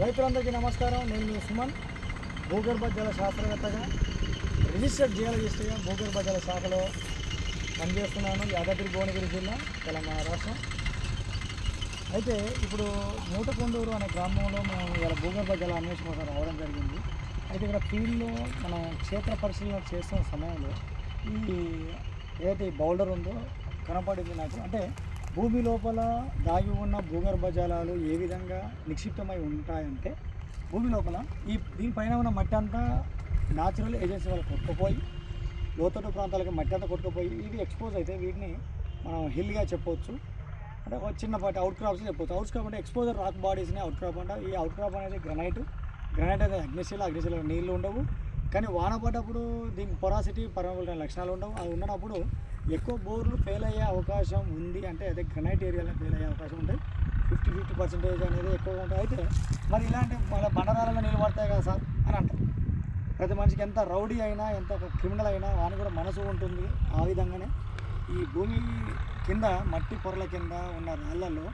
రైతులందరికీ నమస్కారం. నేను మీ సుమన్. భూగర్భ జల శాస్త్రవేత్తగా రిజిస్టర్డ్ జియాలజిస్ట్గా భూగర్భ జల శాఖలో పనిచేస్తున్నాను. యాదాద్రి భువనగిరి జిల్లా తెలంగాణ రాష్ట్రం. అయితే ఇప్పుడు మూటకొండూరు అనే గ్రామంలో మేము ఇలా భూగర్భ జల అన్వేషణ కోసం రావడం జరిగింది. అయితే ఇక్కడ ఫీల్డ్లో మనం క్షేత్ర పరిశీలన చేస్తున్న సమయంలో ఈ ఏదైతే బౌల్డర్ ఉందో కనపడింది నాకు. అంటే భూమి లోపల దాగి ఉన్న భూగర్భ జలాలు ఏ విధంగా నిక్షిప్తమై ఉంటాయంటే భూమి లోపల ఈ దీనిపైన ఉన్న మట్టి అంతా న్యాచురల్ ఏజెన్సీ వాళ్ళు కొట్టుకుపోయి లోతట్టు ప్రాంతాలకు మట్టి అంతా కొట్టుకుపోయి ఇవి ఎక్స్పోజ్ అయితే వీటిని మనం హిల్గా చెప్పవచ్చు అంటే ఒక చిన్నపాటి అవుట్ క్రాప్స్ చెప్పవచ్చు అవుట్ క్రాప్ అంటే ఎక్స్పోజర్ రాక్ బాడీస్ని అవుట్ క్రాప్ అంటే ఈ అవుట్ క్రాప్ అనేది గ్రనైట్ గ్రనైట్ అనేది అగ్నిశీల అగ్నిశీల నీళ్ళు ఉండవు. కానీ వాన పడ్డప్పుడు దీని పొరాసిటీ పర్మబుల్ లక్షణాలు ఉండవు. అది ఉన్నప్పుడు ఎక్కువ బోర్లు ఫెయిల్ అయ్యే అవకాశం ఉంది. అంటే అదే గ్రనైట్ ఏరియాలో ఫెయిల్ అయ్యే అవకాశం ఉంటుంది. ఫిఫ్టీ ఫిఫ్టీ పర్సెంటేజ్ అనేది ఎక్కువగా ఉంటుంది. అయితే మరి ఇలాంటి మన బండరాలలో నిలబడతాయి కదా సార్ అని అంటారు. ప్రతి మనిషికి ఎంత రౌడీ అయినా ఎంత క్రిమినల్ అయినా వాని కూడా మనసు ఉంటుంది ఆ విధంగానే. ఈ భూమి కింద మట్టి పొరల కింద ఉన్న రాళ్ళల్లో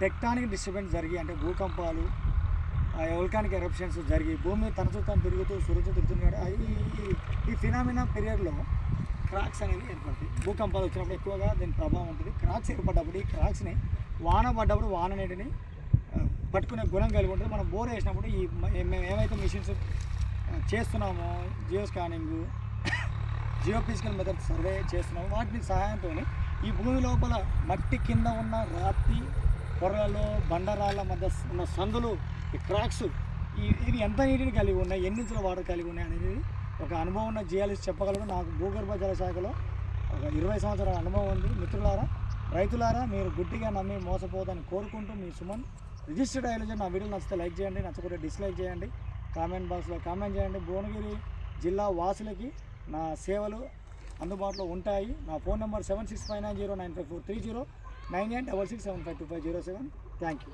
టెక్టానిక్ డిస్టర్బెన్స్ జరిగి అంటే భూకంపాలు వల్కానిక్ ఎరప్షన్స్ జరిగి భూమి తరచు పెరుగుతూ తిరుగుతూ తిరుగుతున్నాడు అది ఈ- ఈ ఫినామినా పీరియడ్లో క్రాక్స్ అనేవి ఏర్పడతాయి. భూకంపాలు వచ్చినప్పుడు ఎక్కువగా దీని ప్రభావం ఉంటుంది. క్రాక్స్ ఏర్పడ్డప్పుడు ఈ క్రాక్స్ని వాన పడ్డప్పుడు వాన నీటిని పట్టుకునే గుణం కలిగి ఉంటుంది. మనం బోర్ వేసినప్పుడు ఈ మేము ఏవైతే మిషన్స్ చేస్తున్నామో geo scanning geophysical method survey చేస్తున్నాము వాటి సహాయంతో ఈ భూమి లోపల మట్టి కింద ఉన్న రాతి పొరలలో బండరాళ్ళ మధ్య ఉన్న సందులు ఈ క్రాక్స్ ఈ ఇవి ఎంత నీటిని కలిగి ఉన్నాయి ఎన్ని ఇంచుల వాటర్ కలిగి ఉన్నాయి అనేది ఒక అనుభవం ఉన్న జియాలిస్ట్ చెప్పగలరు. నాకు భూగర్భ జల శాఖలో ఒక ఇరవై సంవత్సరాల అనుభవం ఉంది. మిత్రులారా రైతులారా మీరు గుడ్డిగా నమ్మి మోసపోదని కోరుకుంటూ మీ సుమన్ రిజిస్టర్డ్ అయ్యేలా నా వీడియో నచ్చితే లైక్ చేయండి నచ్చకపోతే డిస్లైక్ చేయండి. కామెంట్ బాక్స్లో కామెంట్ చేయండి. భువనగిరి జిల్లా వాసులకి నా సేవలు అందుబాటులో ఉంటాయి. నా phone number seven six five nine zero nine five four three zero. Nine eight double six seven five two five zero seven. Thank you.